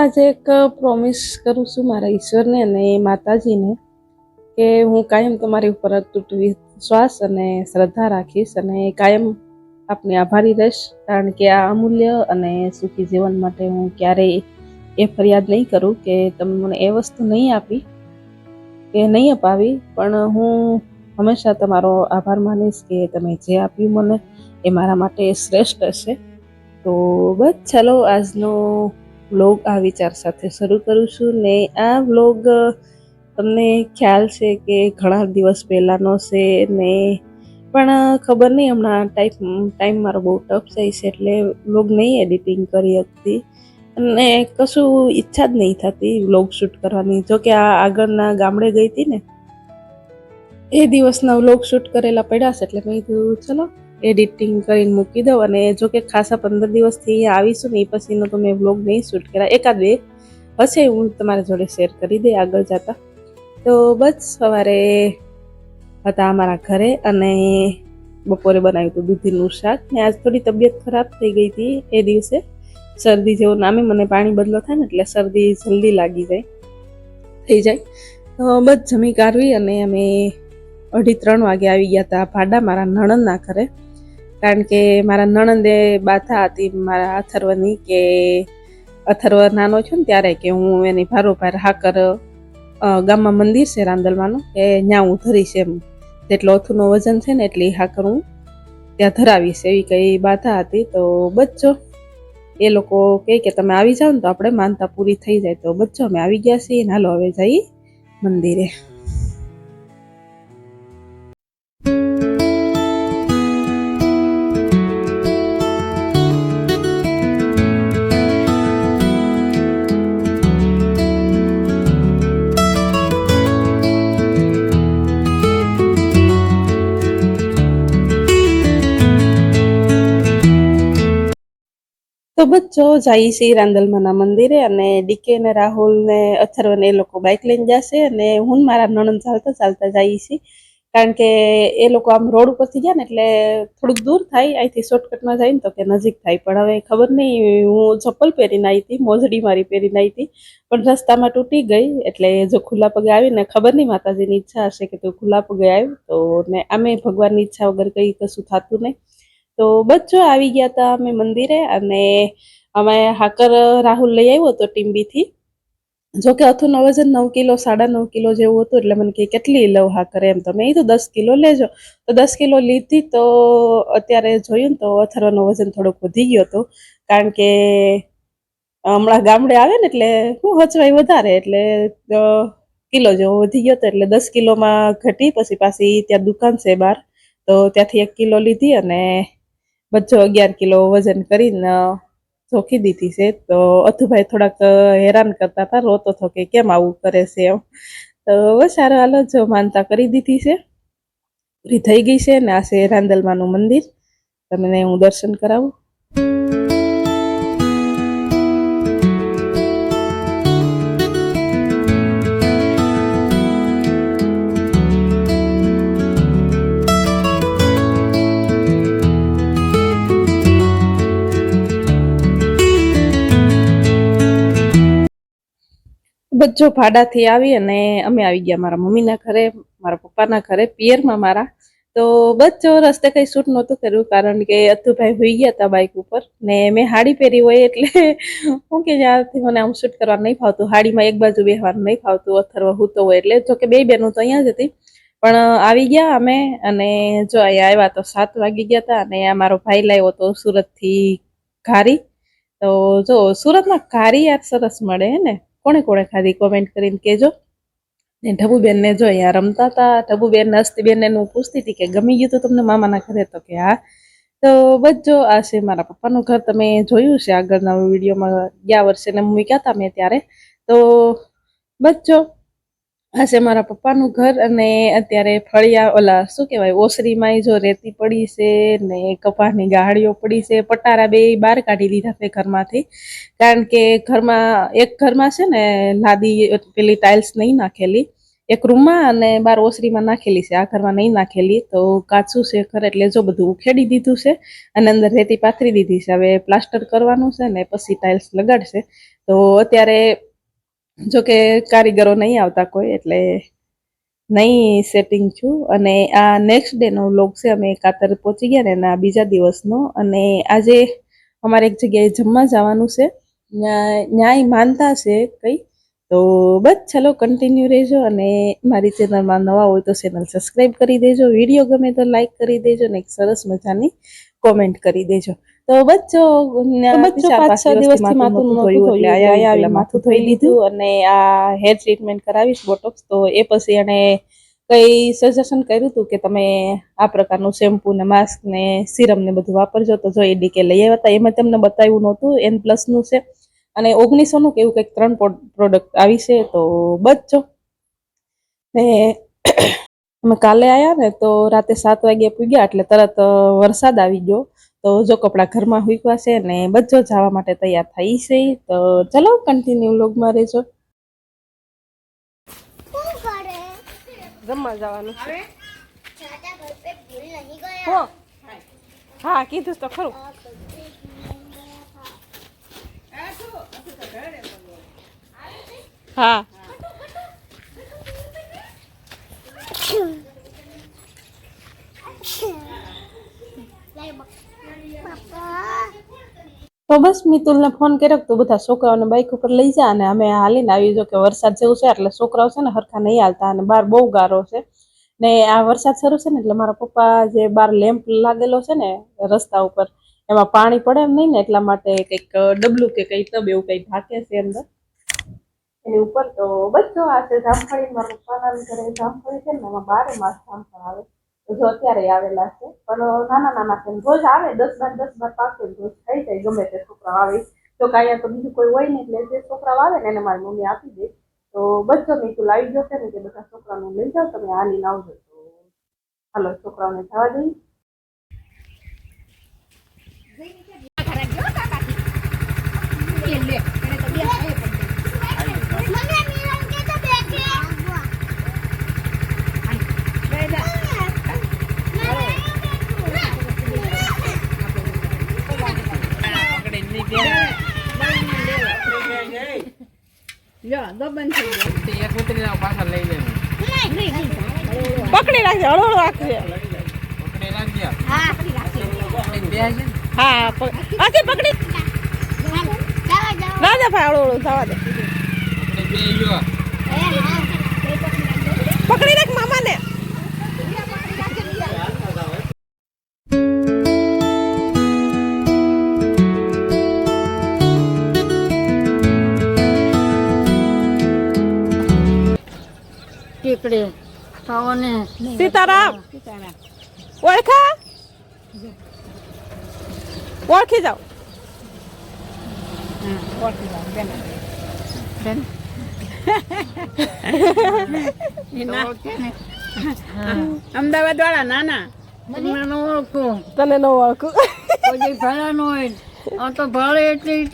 આજે એક પ્રોમિસ કરું છું મારા ઈશ્વરને અને માતાજીને કે હું કાયમ તમારી ઉપર અતૂટ વિશ્વાસ અને શ્રદ્ધા રાખીશ અને કાયમ આપને આભારી રહીશ. કારણ કે આ અમૂલ્ય અને સુખી જીવન માટે હું ક્યારેય એ ફરિયાદ નહીં કરું કે તમે મને એ વસ્તુ નહીં આપી કે નહીં અપાવી. પણ હું હંમેશા તમારો આભાર માનીશ કે તમે જે આપ્યું મને એ મારા માટે શ્રેષ્ઠ હશે. તો બસ ચાલો આજનો વ્લોગ આ વિચાર સાથે શરૂ કરું છું ને આ વ્લોગ તમને ખ્યાલ છે કે ઘણા દિવસ પહેલાંનો છે ને પણ ખબર નહીં હમણાં ટાઈમ ટાઈમ મારો બહુ ટફ થઈ છે એટલે વ્લોગ નહીં એડિટિંગ કરી શકતી. અને કશું ઈચ્છા જ નહીં થતી વ્લોગ શૂટ કરવાની. જો કે આ આગળના ગામડે ગઈ હતી ને, એ દિવસના વ્લોગ શૂટ કરેલા પડ્યા છે એટલે મેં કીધું, ચલો એડિટિંગ કરીને મૂકી દઉં અને જો કે ખાસા પંદર દિવસથી અહીંયા આવીશું ને એ પછીનો તો મેં વ્લોગ નહીં શૂટ કર્યા. એકાદ બે હશે હું તમારા જોડે શેર કરી દઈ આગળ જતા. તો બસ સવારે હતા અમારા ઘરે અને બપોરે બનાવ્યું હતું દૂધીનું શાક ને આજ થોડી તબિયત ખરાબ થઈ ગઈ હતી એ દિવસે. શરદી જેવું નામે મને પાણી બદલો થાય ને એટલે શરદી જલ્દી લાગી જાય, થઈ જાય. તો બસ જમી કાઢવી અને અમે અઢી ત્રણ વાગે આવી ગયા હતા ભાડા મારા નણંદના ઘરે. કારણ કે મારા નણંદે બાથા હતી, મારા અથર્વની કે અથર્વ નાનો છું ને ત્યારે કે હું એની ભારોભાર હાકર ગામમાં મંદિર છે રાંદલવાનું કે ત્યાં હું ધરીશ એમ. જેટલો અથુનો વજન છે ને એટલી હાકર હું ત્યાં ધરાવીશ એવી કઈ બાધા હતી. તો બચ્ચો એ લોકો કહે કે તમે આવી જાઓ ને તો આપણે માનતા પૂરી થઈ જાય. તો બચ્ચો અમે આવી ગયા છીએ હાલો હવે જઈએ મંદિરે. બચ્ચો જાય છે રાંદલમાના મંદિરે અને ડીકે ને રાહુલ ને અથર્વ ને એ લોકો બાઇક લઈને જશે અને હું મારા નણંદ ચાલતા ચાલતા જઈએ છીએ. કારણ કે એ લોકો આમ રોડ ઉપરથી ગયા ને એટલે થોડુંક દૂર થાય, અહીંથી શોર્ટકટમાં જાય ને તો કે નજીક થાય. પણ હવે ખબર નહીં, હું ચપ્પલ પહેરીને આવી હતી, મોજડી મારી પહેરીને આવી હતી, પણ રસ્તામાં તૂટી ગઈ એટલે જો ખુલ્લા પગે આવીને ખબર નહીં માતાજીની ઈચ્છા હશે કે તું ખુલ્લા પગે આવ્યું તો ને આમે ભગવાનની ઈચ્છા વગર કંઈ કશું થતું નહીં. તો બચ્ચો આવી ગયા હતા અમે મંદિરે અને અમે હાકર રાહુલ લઈ આવ્યો હતો ટીમ્બીથી જો કે વજન નવ કિલો, સાડા નવ કિલો જેવું હતું એટલે મને કે કેટલી લવ હાકર એમ તો. મેં કીધું દસ કિલો લેજો. તો દસ કિલો લીધી તો અત્યારે જોયું તો અથર્વનું વજન થોડુંક વધી ગયો હતો. કારણ કે હમણાં ગામડે આવે ને એટલે શું હચવાય વધારે એટલે કિલો જેવો વધી ગયો હતો એટલે દસ કિલોમાં ઘટી. પછી પાછી ત્યાં દુકાન છે બહાર. તો ત્યાંથી એક કિલો લીધી અને બચ્ચો અગિયાર કિલો વજન કરીને ચોખી દીધી છે. તો અથુભાઈ થોડાક હેરાન કરતા હતા, રોતો હતો કે કેમ આવું કરે છે એમ. તો હવે સારો હાલો જો માનતા કરી દીધી છે. પૂરી થઈ ગઈ છે ને આ છે રાંદલમાનું મંદિર. તમને હું દર્શન કરાવું. બચ્ચો ભાડાથી આવી અને અમે આવી ગયા મારા મમ્મીના ઘરે, મારા પપ્પાના ઘરે, પિયરમાં મારા. તો બચ્ચો રસ્તે કઈ શૂટ નહોતું કર્યું કારણ કે અતુભાઈ હોઈ ગયા હતા બાઇક ઉપર ને મેં હાડી પહેરી હોય એટલે હું કે જ્યાંથી મને આમ શૂટ કરવા નહીં ફાવતું. હાડીમાં એક બાજુ બેહવાનું નહીં ફાવતું, અથર્વ હૂતો હોય એટલે. જો કે બે બેનું તો અહીંયા જ હતી. પણ આવી ગયા અમે અને જો અહીંયા આવ્યા તો સાત વાગી ગયા હતા અને આ મારો ભાઈ લાવ્યો તો સુરતથી ઘારી. તો જો સુરતમાં ઘારી યાર સરસ મળે હે ને. કોણે કોણે ખાધી? કોમેન્ટ કરીને કહેજો. ને ઢબુબેનને જો અહીંયા રમતા હતા, ઢબુબેન હસ્તીબેન એનું પૂછતી હતી કે ગમી ગયું તો તમને મામાના ઘરે? તો કે હા. તો બસ આ છે મારા પપ્પાનું ઘર. તમે જોયું છે આગળના વિડીયોમાં ગયા વર્ષે ને મૂક્યા હતા મેં ત્યારે. તો જો આ છે મારા પપ્પાનું ઘર અને અત્યારે ફળિયા, ઓલા શું કહેવાય ઓસરીમાં જો રેતી પડી છે ને કપાસની ગાડીઓ પડી છે, પટારા બે બહાર કાઢી દીધા છે ઘરમાંથી. કારણ કે ઘરમાં, એક ઘરમાં છે ને લાદી, પેલી ટાઇલ્સ નહીં નાખેલી, એક રૂમમાં અને બાર ઓસરીમાં નાખેલી છે, આ ઘરમાં નહીં નાખેલી. તો કાચું છે ઘર એટલે જો બધું ઉખેડી દીધું છે અને અંદર રેતી પાથરી દીધી છે. હવે પ્લાસ્ટર કરવાનું છે ને પછી ટાઇલ્સ લગાડશે. તો અત્યારે જો કે કારીગરો નહીં આવતા કોઈ, એટલે નહીં સેટિંગ છું. અને આ નેક્સ્ટ ડેનો વ્લોગ છે, અમે કાતર પહોંચી ગયા ને એના બીજા દિવસનો. અને આજે અમારે એક જગ્યાએ જમવા જવાનું છે. ન્યા- ન્યાય માનતા છે કંઈ. તો બસ, ચલો કન્ટિન્યુ રહેજો. અને મારી ચેનલમાં નવા હોય તો ચેનલ સબસ્ક્રાઈબ કરી દેજો. વીડિયો ગમે તો લાઈક કરી દેજો ને એક સરસ મજાની કોમેન્ટ કરી દેજો. તો બચ્ચો બચ્ચો પાંચ છ દિવસથી માથું નહોતું આવી માથું ધોઈ લીધું અને આ હેર ટ્રીટમેન્ટ કરાવીશ બોટોક્સ તો એ પછી એને કઈ સજેશન કર્યું હતું કે તમે આ પ્રકારનું શેમ્પુ ને માસ્ક ને સિરમ ને બધું વાપરજો? તો જો એ ડીકે લઈ આવ્યા હતા. એમાં તમને બતાવ્યું નહોતું. એન પ્લસનું છે. અને ઓગણીસો નું કેવું કંઈક ત્રણ પ્રોડક્ટ આવી છે. તો બચજો ને અમે કાલે આયા ને તો રાતે સાત વાગે પૂગ્યા એટલે તરત વરસાદ આવી ગયો. તો જો કપડાં ઘરમાં હુકવા છે ને બધો જવા માટે તૈયાર થઈ છે તો ચલો કન્ટિન્યુ લોગમાં રહેજો. શું જમવા જવાનું છે. દાદા ઘર પે ભૂલ નહીં ગયા. હો. હા કીધું તો ખરું. હા પપ્પા તો બસ મિતુલને ફોન કર્યો તો બધા છોકરાઓને બાઇક ઉપર લઈ જા અને અમે હાલીને આવી જો કે વરસાદ જેવું છે, એટલે છોકરાઓ છે ને હરખા નહીં હાલતા અને બહાર બહુ ગારો છે. ને આ વરસાદ શરૂ છે ને એટલે મારા પપ્પા જે બાર લેમ્પ લાગેલો છે ને રસ્તા ઉપર, એમાં પાણી પડે એમ નહીં ને એટલા માટે કંઈક ડબલું કે કંઈ તબ એવું કંઈ ઢાંકે છે અંદર. એની ઉપર તો બસ જો આ છે જામફળી મારા પપ્પાના ઘરે જામફળી છે ને એમાં બારે માસ જામફળ આવે જો અત્યારે આવેલા છે. પણ નાના નાના છે. રોજ આવે, દસ બાર દસ બાર પાસે રોજ થઈ જાય, ગમે તે છોકરા આવે. તો કાંઈ તો બીજું કોઈ હોય ને એટલે જે છોકરાઓ આવે ને, એને મારી મમ્મી આપી દે. તો બચ્ચો મેં તું લાવી જશે ને કે બધા છોકરાઓને લઈ જાઓ, તમે હાલીને આવજો તો હાલો, છોકરાઓને જવા દઈએ. મને મિલન કે તો બેઠે પકડી રાખજે હળો હળો રાખજે. હા પકડી રાજા ભાઈ હળો થવા દે. પકડી રાખ મામાને. ટીકડી ખાવાને. સીતારામ! ઓળખા? ઓળખી જાઓ. અમદાવાદ વાળા નાના. તમને ન ઓળખું. તને ન ઓળખું. કોઈ ભેળા ન હોય. આ તો ભાડે એટલી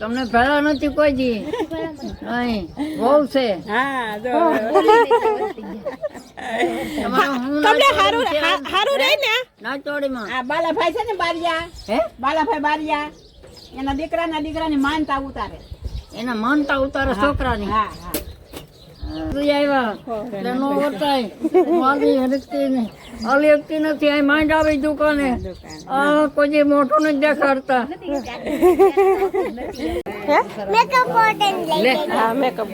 તમને ભેળા નથી કોઈ દી. નહીં બહુ છે. હું તમને ના હારું ચોરી હારું રહે ને? ના ચોરીમાં આ બાલાભાઈ છે ને બારિયા? હે? બાલાભાઈ બારિયા. એના દીકરાના દીકરાની માનતા ઉતારે. એના માનતા ઉતારે છોકરાની. હા હા. મોટું નથી દેખાડતા. મેકઅપ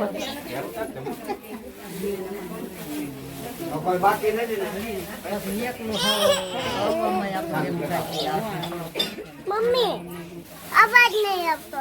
મમ્મી અવાજ નહીં આપતો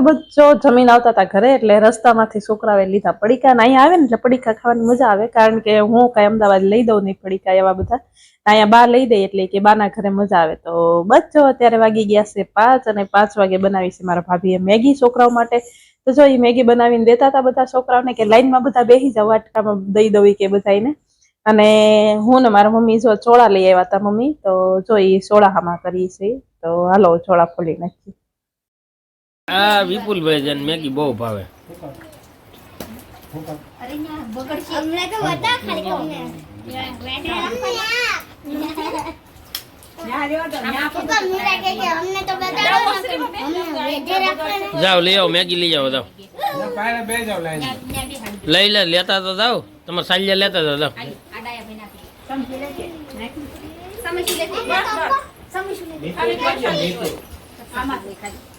તો બચ્ચો જમીન આવતા હતા ઘરે એટલે રસ્તામાંથી છોકરાઓએ લીધા પડીકા ને અહીંયા આવે ને એટલે પડીકા ખાવાની મજા આવે કારણ કે હું કઈ અમદાવાદ લઈ દઉં નહીં પડીકા એવા બધા. અહીંયા બહાર લઈ દઈ એટલે કે બાના ઘરે મજા આવે. તો બચ્ચો અત્યારે વાગી ગયા છે પાંચ અને પાંચ વાગે બનાવી છે મારા ભાભીએ મેગી છોકરાઓ માટે. તો જો એ મેગી બનાવીને દેતા હતા બધા છોકરાઓને કે લાઈનમાં બધા બેસી જાવ વાટકામાં દઈ દઉં કે બધાને અને હું ને મારા મમ્મી જો ચોળા લઈ આવ્યા હતા મમ્મી. તો જો એ ચોળાહામાં કરી છે. તો હાલો, ચોળા ફોલી નાખીએ. આ વિપુલભાઈ છે મેગી બહુ ભાવે. અમને તો બતા ખાલી અમને ન્યા રહ્યો તો ન્યા તો મીરા કે કે અમને. તો બતાડો ને અમને વેધે રાખવાના જાઓ લઈ આવો મેગી લઈ આવો જાઓ. લઈ લે લેતા તો જાઓ. તમારે સાલિયા લેતા તો જાઓ. ઘણી નાખી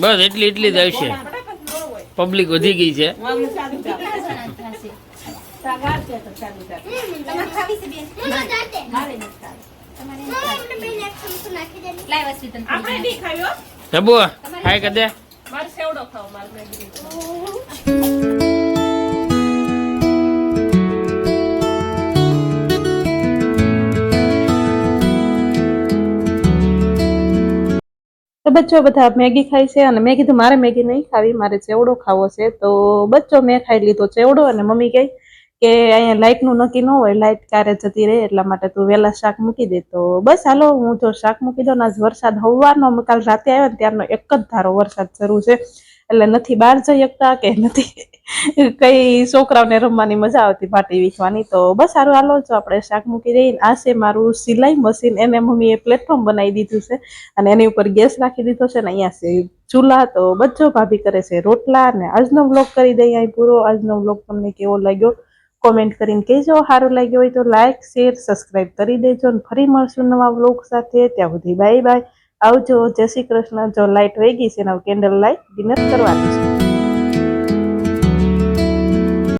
બસ એટલી એટલી જ આવશે પબ્લિક વધી ગઈ છે. વાગલું કદે. મારે સેવડો ખાવ તો તો બચ્ચો બધા મેગી ખાય છે અને મેં કીધું મારે મેગી નહીં ખાવી, મારે ચેવડો ખાવો છે. તો બચ્ચો મેં ખાઈ લીધો ચેવડો અને મમ્મી કહે કે અહીંયા લાઇટનું નક્કી ન હોય લાઇટ ક્યારે જતી રહે એટલા માટે તું વહેલા શાક મૂકી દે. તો બસ હાલો, હું જો શાક મૂકી દઉં ને આજ વરસાદ હવાનો કાલ રાતે આવ્યો ને ત્યારનો એક જ ધારો વરસાદ શરૂ છે. એટલે નથી બહાર જઈ શકતા કે નથી? કઈ છોકરાઓને રમવાની મજા આવતી પાટી વીખવાની? તો બસ સારું હાલો, જો આપણે શાક મૂકી દઈએ. આ છે મારું સિલાઈ મશીન. એને મમ્મીએ પ્લેટફોર્મ બનાવી દીધું છે અને એની ઉપર ગેસ રાખી દીધો છે ને અહીંયા છે ચૂલા. તો બચ્ચો ભાભી કરે છે રોટલા ને આજનો બ્લોગ કરી દઈએ અહીં પૂરો. આજનો બ્લોગ તમને કેવો લાગ્યો? કોમેન્ટ કરીને કહેજો. સારું લાગ્યો હોય તો લાઇક શેર સબસ્ક્રાઈબ કરી દેજો અને ફરી મળશું નવા બ્લોગ સાથે. ત્યાં સુધી બાય બાય આવજો. જય શ્રી કૃષ્ણ. જો લાઇટ વહી ગઈ છે ને કેન્ડલ લાઇટ ડિનર કરવાની છે.